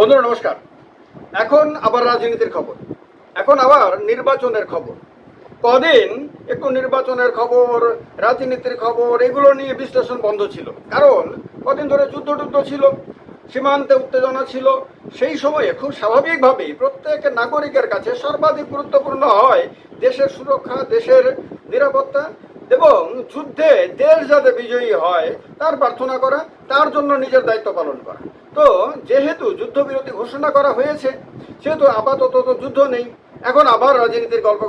বন্ধুরা, নমস্কার। এখন আবার রাজনীতির খবর। এখন আবার নির্বাচনের খবর। কদিন একটু নির্বাচনের খবর, রাজনীতির খবর, এগুলো নিয়ে বিশ্লেষণ বন্ধ ছিল। কারণ কদিন ধরে যুদ্ধ টুদ্ধ ছিল, সীমান্তে উত্তেজনা ছিল। সেই সময়ে খুব স্বাভাবিকভাবেই প্রত্যেক নাগরিকের কাছে সর্বাধিক গুরুত্বপূর্ণ হয় দেশের সুরক্ষা, দেশের নিরাপত্তা এবং যুদ্ধে দেশ যাতে বিজয়ী হয়, তার প্রার্থনা করা, তার জন্য নিজের দায়িত্ব পালন করা। তো যেহেতু যুদ্ধবিরতি ঘোষণা করা হয়েছে, সেহেতু আপাতত তো যুদ্ধ নেই। এখন আবার রাজনীতির গল্প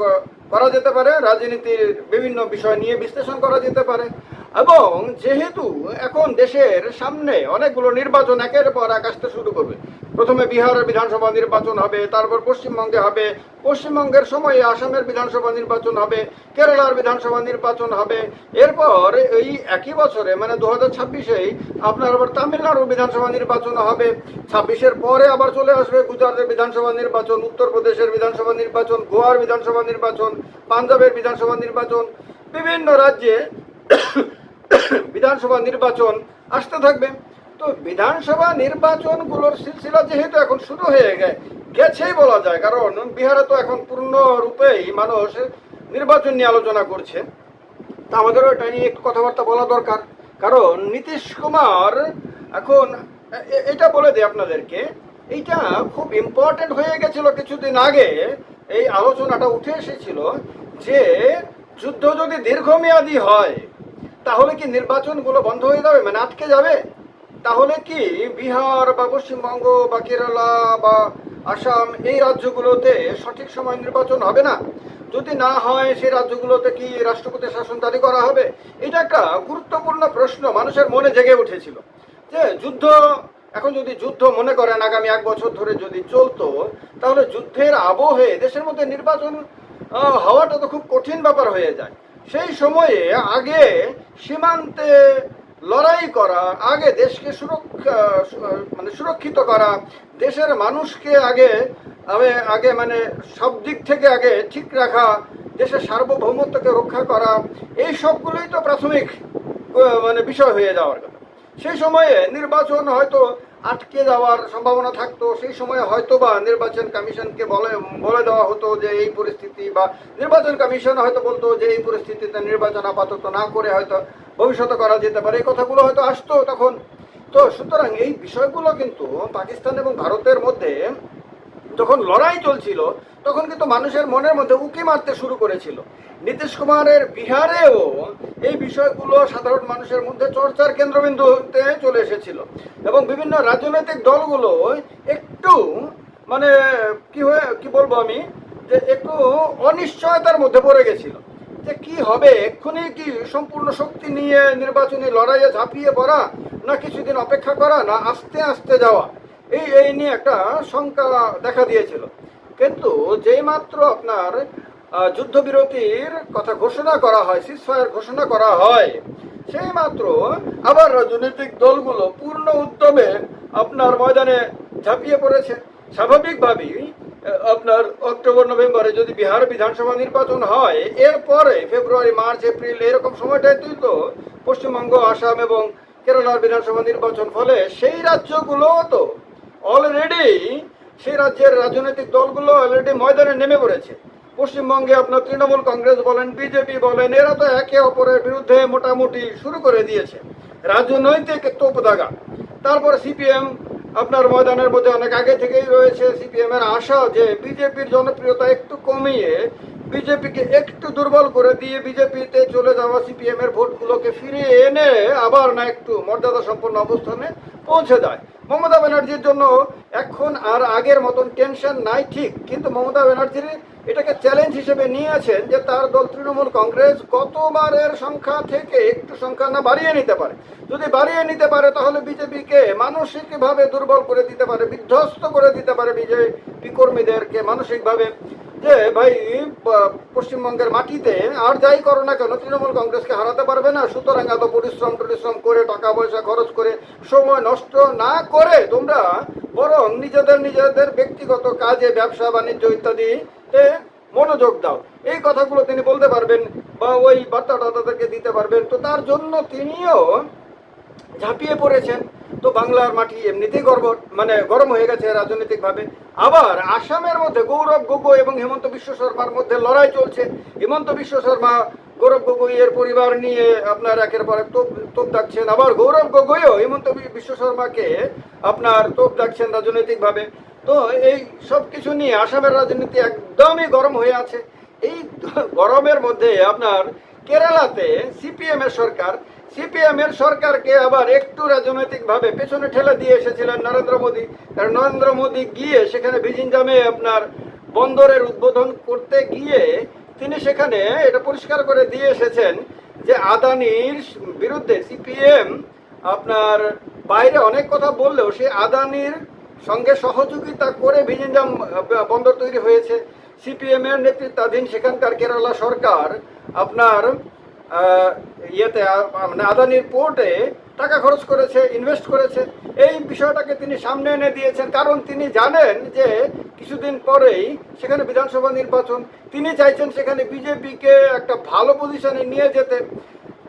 করা যেতে পারে, রাজনীতির বিভিন্ন বিষয় নিয়ে বিশ্লেষণ করা যেতে পারে। এবং যেহেতু এখন দেশের সামনে অনেকগুলো নির্বাচন একের পর এক আসতে শুরু করবে, প্রথমে বিহারের বিধানসভা নির্বাচন হবে, তারপর পশ্চিমবঙ্গে হবে, পশ্চিমবঙ্গের সময়ে আসামের বিধানসভা নির্বাচন হবে, কেরালার বিধানসভা নির্বাচন হবে, এরপর এই একই বছরে মানে দু হাজার ছাব্বিশেই আপনার আবার তামিলনাড়ুর বিধানসভা নির্বাচন হবে, ছাব্বিশের পরে আবার চলে আসবে গুজরাটের বিধানসভা নির্বাচন, উত্তরপ্রদেশের বিধানসভা নির্বাচন, গোয়ার বিধানসভা নির্বাচন, পাঞ্জাবের বিধানসভা নির্বাচন, বিভিন্ন রাজ্যে বিধানসভা নির্বাচন আসতে থাকবে। তো বিধানসভা নির্বাচনগুলোর সিলসিলা যেহেতু এখন শুরু হয়ে গেছেই বলা যায়। কারণ বিহারে তো এখন পূর্ণ রূপেই মানুষ নির্বাচন নিয়ে আলোচনা করছে। তা আমাদেরও এটা নিয়ে একটু কথাবার্তা বলা দরকার। কারণ নীতিশ কুমার এখন এটা বলে দিই আপনাদেরকে, এইটা খুব ইম্পর্টেন্ট হয়ে গেছিল কিছুদিন আগে। এই আলোচনাটা উঠে এসেছিল যে যুদ্ধ যদি দীর্ঘমেয়াদী হয় তাহলে কি নির্বাচনগুলো বন্ধ হয়ে যাবে? মানে আটকে যাবে? তাহলে কি বিহার বা পশ্চিমবঙ্গ বা কেরালা বা আসাম এই রাজ্যগুলোতে সঠিক সময় নির্বাচন হবে না? যদি না হয় সেই রাজ্যগুলোতে কি রাষ্ট্রপতি শাসন জারি করা হবে? এটা একটা গুরুত্বপূর্ণ প্রশ্ন, মানুষের মনে জেগে উঠেছিল। যে যুদ্ধ, এখন যদি যুদ্ধ মনে করেন, আগামী এক বছর ধরে যদি চলতো, তাহলে যুদ্ধের আবহে দেশের মধ্যে নির্বাচন হওয়াটা তো খুব কঠিন ব্যাপার হয়ে যায়। সেই সময়ে আগে সীমান্তে লড়াই করা, আগে দেশকে সুরক্ষা মানে সুরক্ষিত করা, দেশের মানুষকে আগে আগে মানে সব দিক থেকে আগে ঠিক রাখা, দেশের সার্বভৌমত্বকে রক্ষা করা, এই সবগুলোই তো প্রাথমিক মানে বিষয় হয়ে যাওয়ার কথা। সেই সময়ে নির্বাচন হয়তো আটকে যাওয়ার সম্ভাবনা থাকতো। সেই সময় হয়তো বা নির্বাচন কমিশনকে বলে বলে দেওয়া হতো যে এই পরিস্থিতি বা নির্বাচন কমিশন হয়তো বলতো যে এই পরিস্থিতিতে নির্বাচন আপাতত না করে হয়তো ভবিষ্যতে করা যেতে পারে। এই কথাগুলো হয়তো আসতো তখন। তো সুতরাং এই বিষয়গুলো কিন্তু পাকিস্তান এবং ভারতের মধ্যে যখন লড়াই চলছিল, তখন কিন্তু মানুষের মনের মধ্যে উকি মারতে শুরু করেছিল। নীতিশ কুমারের বিহারেও এই বিষয়গুলো সাধারণ মানুষের মধ্যে চর্চার কেন্দ্রবিন্দুতে চলে এসেছিল। এবং বিভিন্ন রাজনৈতিক দলগুলো একটু মানে কি হয়ে, কি বলব আমি, যে একটু অনিশ্চয়তার মধ্যে পড়ে গেছিল। যে কি হবে, এক্ষুনি কি সম্পূর্ণ শক্তি নিয়ে নির্বাচনী লড়াইয়ে ঝাঁপিয়ে পড়া, না কিছুদিন অপেক্ষা করা, না আস্তে আস্তে যাওয়া? এই এই নিয়ে একটা শঙ্কা দেখা দিয়েছিল। কিন্তু যেই মাত্র আপনার যুদ্ধবিরতির কথা ঘোষণা করা হয় সিসফায়ার ঘোষণা করা হয় সেই মাত্র আবার রাজনৈতিক দলগুলো পূর্ণ উদ্যমে আপনার ময়দানে ঝাঁপিয়ে পড়েছে। স্বাভাবিকভাবেই আপনার অক্টোবর, নভেম্বরে যদি বিহার বিধানসভা নির্বাচন হয়, এরপরে ফেব্রুয়ারি, মার্চ, এপ্রিল এরকম সময়টাতেই তো পশ্চিমবঙ্গ, আসাম এবং কেরালার বিধানসভা নির্বাচন ফলে সেই রাজ্যগুলো তো অলরেডি সেই রাজ্যের রাজনৈতিক দলগুলো অলরেডি ময়দানে নেমে পড়েছে। পশ্চিমবঙ্গে আপনার তৃণমূল কংগ্রেস বলেন বিজেপি বলেন, এরা তো একে অপরের বিরুদ্ধে মোটামুটি শুরু করে দিয়েছে। রাজনৈতিক তোপদাগা তারপর সিপিএম আপনার ময়দানের মধ্যে অনেক আগে থেকেই রয়েছে সিপিএম এর আশা যে বিজেপির জনপ্রিয়তা একটু কমিয়ে বিজেপিকে একটু দুর্বল করে দিয়ে বিজেপিতে চলে যাওয়া সিপিএম এর ভোটগুলোকে ফিরিয়ে এনে আবার না একটু মর্যাদা সম্পন্ন অবস্থানে পৌঁছে যায়। মমতা ব্যানার্জির জন্য এখন আর আগের মতন টেনশন নাই, ঠিক। কিন্তু মমতা ব্যানার্জির এটাকে চ্যালেঞ্জ হিসেবে নিয়েছেন যে তার দল তৃণমূল কংগ্রেস গতবারের সংখ্যা থেকে একটু সংখ্যা না বাড়িয়ে নিতে পারে। যদি বাড়িয়ে নিতে পারে, তাহলে বিজেপিকে মানসিকভাবে দুর্বল করে দিতে পারে, বিধ্বস্ত করে দিতে পারে বিজেপি কর্মীদেরকে মানসিকভাবে। যে ভাই পশ্চিমবঙ্গের মাটিতে আর যাই করো না কেন, তৃণমূল কংগ্রেসকে হারাতে পারবে না। সুতরাং এত পরিশ্রম টরিশ্রম করে, টাকা পয়সা খরচ করে, সময় নষ্ট না করে তোমরা বরং নিজেদের নিজেদের ব্যক্তিগত কাজে, ব্যবসা, বাণিজ্য ইত্যাদি মনোযোগ দাও। এই কথাগুলো তিনি বলতে পারবেন বা ওই বার্তাটা তাদেরকে দিতে পারবেন। তো তার জন্য তিনিও ঝাঁপিয়ে পড়েছেন। তো বাংলার মাটি এমনিতেই গর্ব মানে গরম হয়ে গেছে রাজনৈতিকভাবে। আবার আসামের মধ্যে গৌরব গগৈ এবং হেমন্ত বিশ্ব শর্মার মধ্যে লড়াই চলছে। হেমন্ত বিশ্ব শর্মা, গৌরব গগৈ এর পরিবার নিয়ে আপনার একের পর এক তোপ তোপ ডাকছেন। আবার গৌরব গগৈও হেমন্ত বিশ্ব শর্মাকে আপনার তোপ ডাকছেন রাজনৈতিকভাবে। তো এই সব কিছু নিয়ে আসামের রাজনীতি একদমই গরম হয়ে আছে। এই গরমের মধ্যে আপনার কেরালাতে সিপিএম এর সরকার সিপিএম এর সরকারকে আবার একটু রাজনৈতিকভাবে পেছনে ঠেলে দিয়ে এসেছিলেন নরেন্দ্র মোদী। কারণ নরেন্দ্র মোদী গিয়ে সেখানে ভিজিনজামে আপনার বন্দরের উদ্বোধন করতে গিয়ে তিনি সেখানে এটা পরিষ্কার করে দিয়ে এসেছেন যে আদানির বিরুদ্ধে সিপিএম আপনার বাইরে অনেক কথা বললেও সে আদানির সঙ্গে সহযোগিতা করে ভিজিনজাম বন্দর তৈরি হয়েছে। সিপিএম এর নেতৃত্বাধীন সেখানকার কেরালা সরকার আপনার ইয়েতে মানে আদানির পোর্টে টাকা খরচ করেছে ইনভেস্ট করেছে। এই বিষয়টাকে তিনি সামনে এনে দিয়েছেন। কারণ তিনি জানেন যে কিছুদিন পরেই সেখানে বিধানসভা নির্বাচন। তিনি চাইছেন সেখানে বিজেপিকে একটা ভালো পজিশনে নিয়ে যেতে।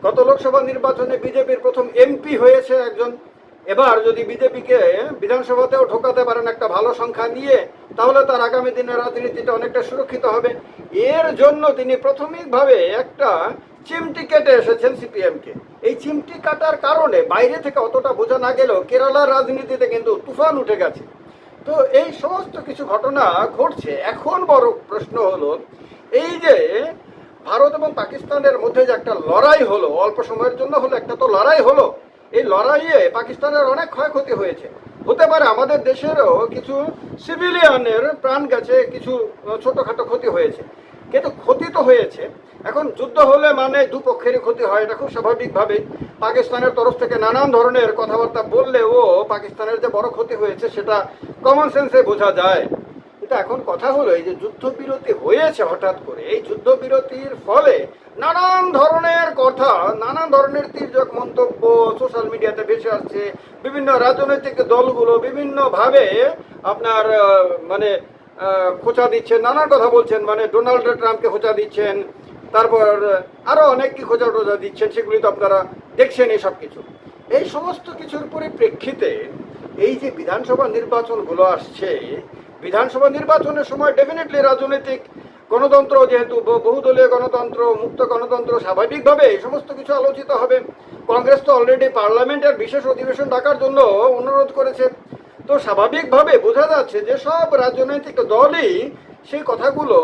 গত লোকসভা নির্বাচনে বিজেপির প্রথম এমপি হয়েছে একজন। এবার যদি বিজেপিকে বিধানসভাতেও ঢোকাতে পারেন একটা ভালো সংখ্যা নিয়ে, তাহলে তার আগামী দিনের রাজনীতিটা অনেকটা সুরক্ষিত হবে। এর জন্য তিনি প্রাথমিকভাবে একটা চিমটি কেটে এসেছেন সিপিএমকে। এই চিমটি কাটার কারণে বাইরে থেকে অতটা বোঝা না গেলেও কেরালার রাজনীতিতে কিন্তু তুফান উঠে গেছে। তো এই সমস্ত কিছু ঘটনা ঘটছে। এখন বড় প্রশ্ন হলো, এই যে ভারত এবং পাকিস্তানের মধ্যে যে একটা লড়াই হলো, অল্প সময়ের জন্য হলো, একটা তো লড়াই হলো, এই লড়াইয়ে পাকিস্তানের অনেক ক্ষয়ক্ষতি হয়েছে। হতে পারে আমাদের দেশেরও কিছু সিভিলিয়ানের প্রাণ গেছে, কিছু ছোটোখাটো ক্ষতি হয়েছে। কিন্তু ক্ষতি তো হয়েছে। এখন যুদ্ধ হলে মানে দুপক্ষেরই ক্ষতি হয়, এটা খুব স্বাভাবিকভাবে পাকিস্তানের তরফ থেকে নানান ধরনের কথাবার্তা বললেও পাকিস্তানের যে বড় ক্ষতি হয়েছে সেটা কমন সেন্সে বোঝা যায়। কিন্তু এখন কথা হলো, এই যে যুদ্ধবিরতি হয়েছে হঠাৎ করে, এই যুদ্ধবিরতির ফলে নানান ধরনের কথা, নানান ধরনের তীর্যক মন্তব্য সোশ্যাল মিডিয়াতে ভেসে আসছে, বিভিন্ন রাজনৈতিক দলগুলো বিভিন্নভাবে আপনার মানে খোঁচা দিচ্ছেন, নানান কথা বলছেন মানে ডোনাল্ড ট্রাম্পকে খোঁচা দিচ্ছেন তারপর আরও অনেক কি খোঁচা টোচা দিচ্ছেন, সেগুলি তো আপনারা দেখছেন এই সব কিছু এই সমস্ত কিছুর পরিপ্রেক্ষিতে এই যে বিধানসভা নির্বাচনগুলো আসছে, বিধানসভা নির্বাচনের সময় ডেফিনেটলি রাজনৈতিক গণতন্ত্র যেহেতু বহুদলীয় গণতন্ত্র, মুক্ত গণতন্ত্র, স্বাভাবিকভাবে এই সমস্ত কিছু আলোচিত হবে। কংগ্রেস তো অলরেডি পার্লামেন্টের বিশেষ অধিবেশন ডাকার জন্য অনুরোধ করেছে। তো স্বাভাবিকভাবে বোঝা যাচ্ছে যে সব রাজনৈতিক দলই সেই কথাগুলো,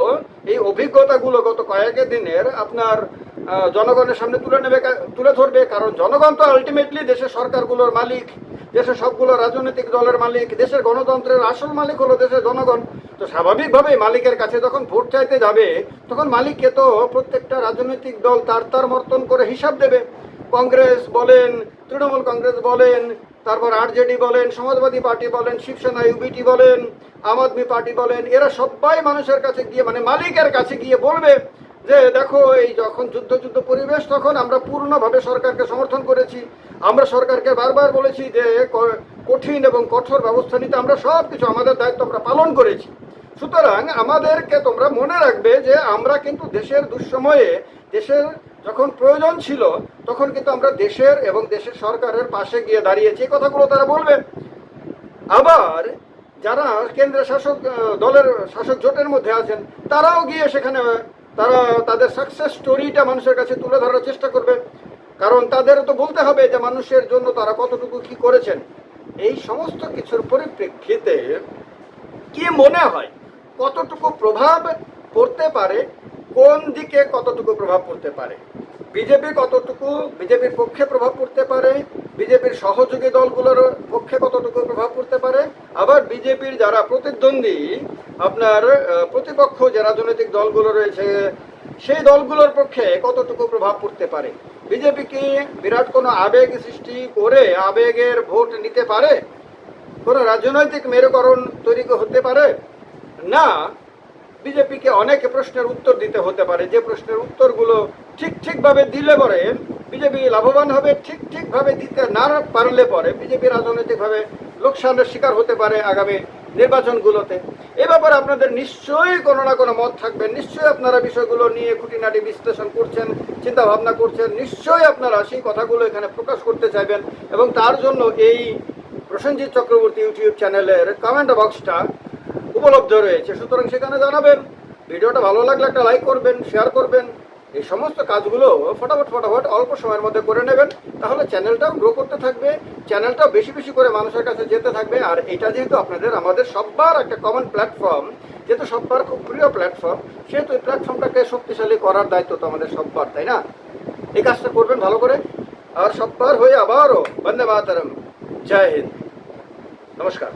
এই অভিজ্ঞতাগুলো গত কয়েক দিনের আপনার জনগণের সামনে তুলে নেবে তুলে ধরবে। কারণ জনগণ তো আলটিমেটলি দেশের সরকারগুলোর মালিক, দেশের সবগুলো রাজনৈতিক দলের মালিক, দেশের গণতন্ত্রের আসল মালিক হলো দেশের জনগণ। তো স্বাভাবিকভাবেই মালিকের কাছে যখন ভোট চাইতে যাবে, তখন মালিককে তো প্রত্যেকটা রাজনৈতিক দল তার তার মর্তন করে হিসাব দেবে। কংগ্রেস বলেন, তৃণমূল কংগ্রেস বলেন তারপর আরজেডি বলেন, সমাজবাদী পার্টি বলেন, শিবসেনা, ইউবিটি বলেন, আম আদমি পার্টি বলেন, এরা সবাই মানুষের কাছে গিয়ে মানে মালিকের কাছে গিয়ে বলবে যে, দেখো, এই যখন যুদ্ধ যুদ্ধ পরিবেশ, তখন আমরা পূর্ণভাবে সরকারকে সমর্থন করেছি। আমরা সরকারকে বারবার বলেছি যে কঠিন এবং কঠোর ব্যবস্থা নিতে আমরা সব কিছু আমাদের দায়িত্ব আমরা পালন করেছি। সুতরাং আমাদেরকে তোমরা মনে রাখবে যে, আমরা কিন্তু দেশের দুঃসময়ে, দেশের যখন প্রয়োজন ছিল, তখন কিন্তু আমরা দেশের এবং দেশের সরকারের পাশে গিয়ে দাঁড়িয়েছি। এই কথাগুলো তারা বলবে আবার যারা কেন্দ্রের শাসক দলের শাসক জোটের মধ্যে আছেন, তারাও গিয়ে সেখানে, তারা তাদের সাকসেস স্টোরিটা মানুষের কাছে তুলে ধরার চেষ্টা করবে। কারণ তাদের তো বলতে হবে যে মানুষের জন্য তারা কতটুকু কি করেছেন। এই সমস্ত কিছুর পরিপ্রেক্ষিতে কি মনে হয়, কতটুকু প্রভাব পড়তে পারে কোন দিকে কতটুকু প্রভাব পড়তে পারে? বিজেপি কতটুকু? বিজেপির পক্ষে প্রভাব পড়তে পারে। বিজেপির সহযোগী দলগুলোর পক্ষে কতটুকু প্রভাব পড়তে পারে? আবার বিজেপির যারা প্রতিদ্বন্দ্বী, আপনার প্রতিপক্ষ যে রাজনৈতিক দলগুলো রয়েছে, সেই দলগুলোর পক্ষে কতটুকু প্রভাব পড়তে পারে? বিজেপি কি বিরাট কোনো আবেগ সৃষ্টি করে আবেগের ভোট নিতে পারে? কোনো রাজনৈতিক মেরুকরণ তৈরি হতে পারে? না। বিজেপিকে অনেক প্রশ্নের উত্তর দিতে হতে পারে। যে প্রশ্নের উত্তরগুলো ঠিক ঠিকভাবে দিলে পরে বিজেপি লাভবান হবে, ঠিক ঠিকভাবে দিতে না পারলে পরে বিজেপি রাজনৈতিকভাবে লোকসানের শিকার হতে পারে আগামী নির্বাচনগুলোতে। এ ব্যাপারে আপনাদের নিশ্চয়ই কোনো না কোনো মত থাকবে। নিশ্চয়ই আপনারা বিষয়গুলো নিয়ে খুঁটিনাটি বিশ্লেষণ করছেন চিন্তা ভাবনা করছেন। নিশ্চয়ই আপনারা সেই কথাগুলো এখানে প্রকাশ করতে চাইবেন এবং তার জন্য এই প্রসেনজিৎ চক্রবর্তী ইউটিউব চ্যানেলের কমেন্ট বক্সটা উপলব্ধ রয়েছে। সুতরাং সেখানে জানাবেন, ভিডিওটা ভালো লাগলে একটা লাইক করবেন শেয়ার করবেন। এই সমস্ত কাজগুলো ফটাফট ফটাফট অল্প সময়ের মধ্যে করে নেবেন। তাহলে চ্যানেলটাও গ্রো করতে থাকবে চ্যানেলটাও বেশি বেশি করে মানুষের কাছে যেতে থাকবে। আর এটা যেহেতু আপনাদের, আমাদের সব্বার একটা কমন প্ল্যাটফর্ম যেহেতু সব্বার খুব প্রিয় প্ল্যাটফর্ম সেহেতু এই প্ল্যাটফর্মটাকে শক্তিশালী করার দায়িত্ব তো আমাদের সব্বার, তাই না? এই কাজটা করবেন ভালো করে। আর সব্বার হয়ে আবারও বন্দে মাতারম। জয় হিন্দ। নমস্কার।